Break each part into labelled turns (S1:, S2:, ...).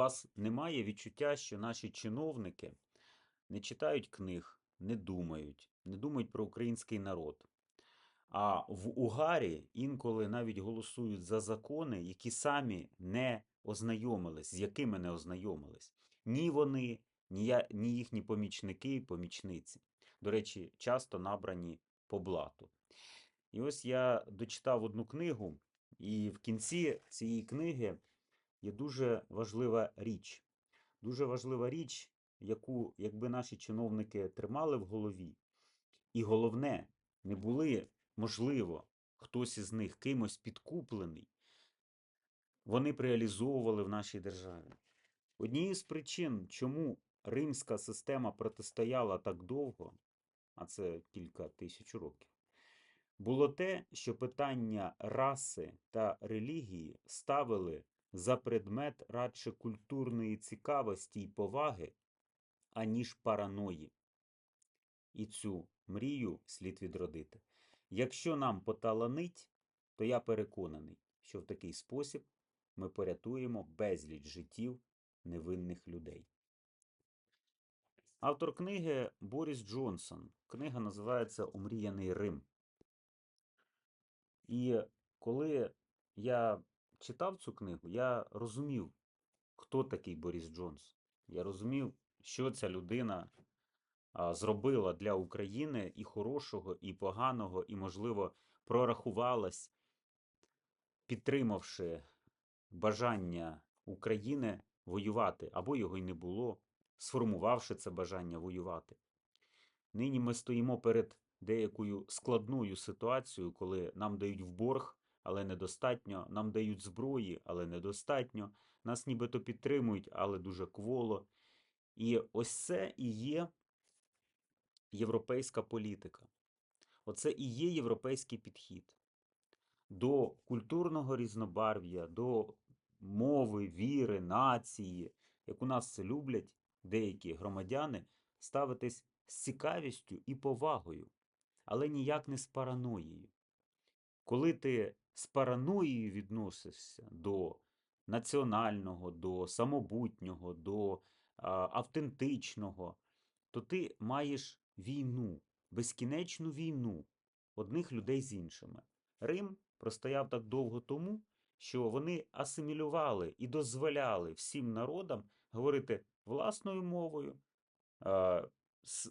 S1: вас немає відчуття, що наші чиновники не читають книг, не думають, не думають про український народ. А в угарі інколи навіть голосують за закони, які самі не ознайомились, з якими не ознайомились. Ні вони, ні, я, ні їхні помічники помічниці. До речі, часто набрані по блату. І ось я дочитав одну книгу, і в кінці цієї книги є дуже важлива річ. Дуже важлива річ, яку, якби наші чиновники тримали в голові, і головне, не були, можливо, хтось із них кимось підкуплений, вони б реалізовували в нашій державі. Однією з причин, чому римська система протистояла так довго, а це кілька тисяч років, було те, що питання раси та релігії ставили за предмет радше культурної цікавості й поваги, аніж параної. І цю мрію слід відродити. Якщо нам поталанить, то я переконаний, що в такий спосіб ми порятуємо безліч життів невинних людей. Автор книги Борис Джонсон. Книга називається Омріяний Рим. І коли я читав цю книгу, я розумів, хто такий Борис Джонсон. Я розумів, що ця людина зробила для України і хорошого, і поганого, і, можливо, прорахувалась, підтримавши бажання України воювати, або його й не було, сформувавши це бажання воювати. Нині ми стоїмо перед деякою складною ситуацією, коли нам дають в борг, але недостатньо, нам дають зброї, але недостатньо, нас нібито підтримують, але дуже кволо. І ось це і є європейська політика. Оце і є європейський підхід до культурного різнобарв'я, до мови, віри, нації, як у нас це люблять деякі громадяни, ставитись з цікавістю і повагою, але ніяк не з параноєю. Коли ти з параноєю відносишся до національного, до самобутнього, до автентичного, то ти маєш війну, безкінечну війну одних людей з іншими. Рим простояв так довго тому, що вони асимілювали і дозволяли всім народам говорити власною мовою,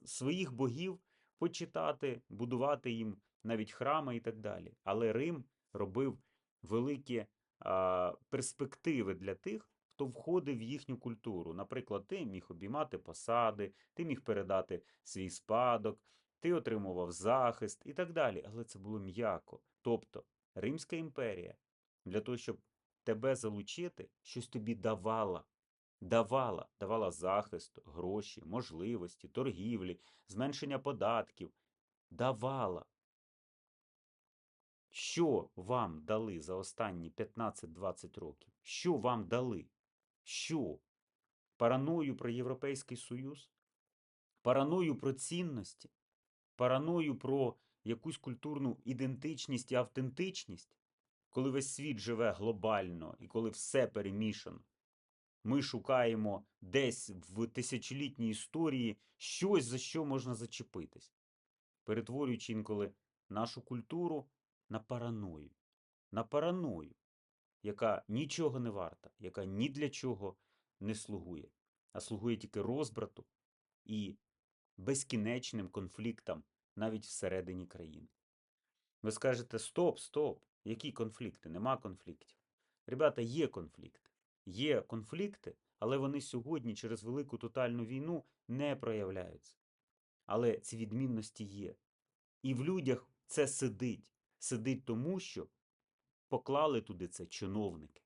S1: своїх богів почитати, будувати їм навіть храми і так далі. Але Рим робив великі а, перспективи для тих, хто входив в їхню культуру. Наприклад, ти міг обіймати посади, ти міг передати свій спадок, ти отримував захист і так далі. Але це було м'яко. Тобто Римська імперія для того, щоб тебе залучити, щось тобі давала. Давала, давала захист, гроші, можливості, торгівлі, зменшення податків. Давала. Що вам дали за останні 15-20 років? Що вам дали? Що? Параною про Європейський Союз? Параною про цінності? Параною про якусь культурну ідентичність і автентичність? Коли весь світ живе глобально і коли все перемішано? Ми шукаємо десь в тисячолітній історії щось, за що можна зачепитись, перетворюючи інколи нашу культуру на параною. На параною, яка нічого не варта, яка ні для чого не слугує, а слугує тільки розбрату і безкінечним конфліктам навіть всередині країни. Ви скажете: стоп, стоп, які конфлікти? Нема конфліктів. Ребята, є конфлікти. Є конфлікти, але вони сьогодні через велику тотальну війну не проявляються. Але ці відмінності є. І в людях це сидить. Сидить тому, що поклали туди це чиновники.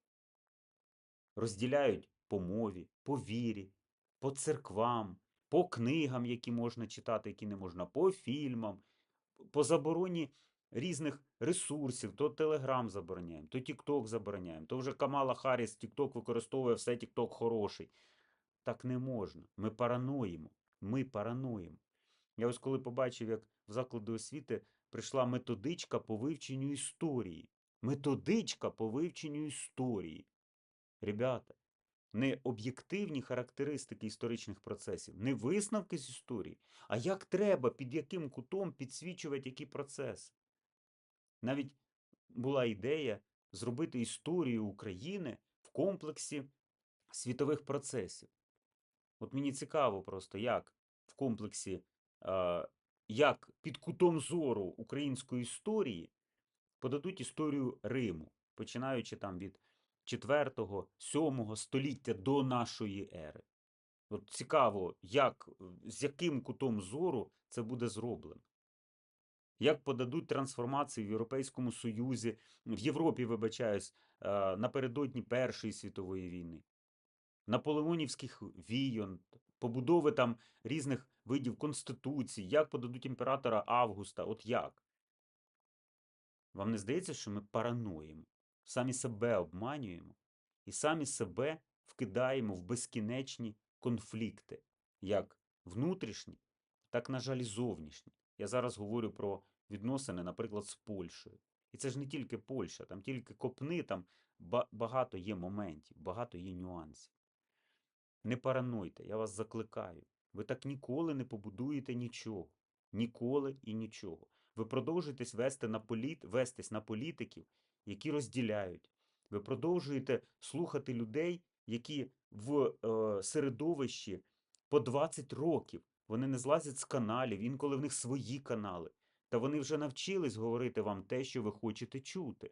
S1: Розділяють по мові, по вірі, по церквам, по книгам, які можна читати, які не можна, по фільмам, по забороні різних ресурсів. То Телеграм забороняємо, то Тікток забороняємо, то вже Камала Харріс Тікток використовує все Тікток хороший. Так не можна. Ми параноїмо. Ми параноїмо. Я ось коли побачив, як в заклади освіти прийшла методичка по вивченню історії. Методичка по вивченню історії. Ребята, не об'єктивні характеристики історичних процесів, не висновки з історії, а як треба, під яким кутом підсвічувати які процеси. Навіть була ідея зробити історію України в комплексі світових процесів. От мені цікаво просто, як в комплексі, е, як під кутом зору української історії подадуть історію Риму, починаючи там від 4-7 століття до нашої ери. От цікаво, як, е, з яким кутом зору це буде зроблено. Як подадуть трансформації в Європейському Союзі, в Європі, вибачаюсь, е, напередодні Першої світової війни, наполеонівських війн, побудови там різних видів конституцій, як подадуть імператора Августа, от як? Вам не здається, що ми параноїмо, самі себе обманюємо і самі себе вкидаємо в безкінечні конфлікти, як внутрішні, так, на жаль, і зовнішні. Я зараз говорю про відносини, наприклад, з Польщею. І це ж не тільки Польща, там тільки копни, там багато є моментів, багато є нюансів. Не паранойте, я вас закликаю. Ви так ніколи не побудуєте нічого. Ніколи і нічого. Ви продовжуєтесь вести на політ, вестись на політиків, які розділяють. Ви продовжуєте слухати людей, які в е, середовищі по 20 років вони не злазять з каналів, інколи в них свої канали. Та вони вже навчились говорити вам те, що ви хочете чути.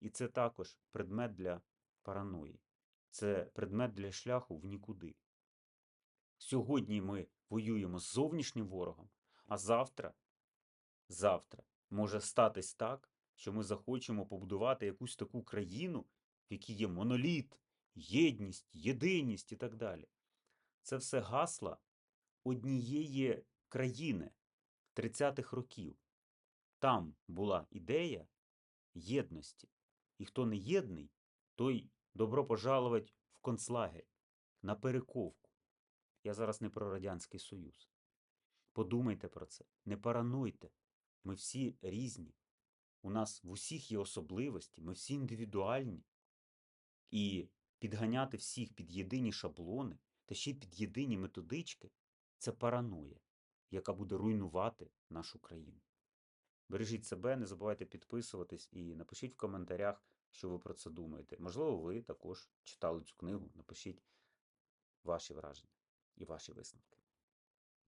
S1: І це також предмет для параної. Це предмет для шляху в нікуди. Сьогодні ми воюємо з зовнішнім ворогом, а завтра, завтра може статись так, що ми захочемо побудувати якусь таку країну, в якій є моноліт, єдність, єдиність і так далі. Це все гасла однієї країни 30-х років. Там була ідея єдності. І хто не єдний, той добро пожаловать в концлагерь на перековку. Я зараз не про Радянський Союз. Подумайте про це, не паранойте. Ми всі різні. У нас в усіх є особливості, ми всі індивідуальні. І підганяти всіх під єдині шаблони та ще й під єдині методички це параноя, яка буде руйнувати нашу країну. Бережіть себе, не забувайте підписуватись і напишіть в коментарях, що ви про це думаєте. Можливо, ви також читали цю книгу. Напишіть ваші враження і ваші висновки.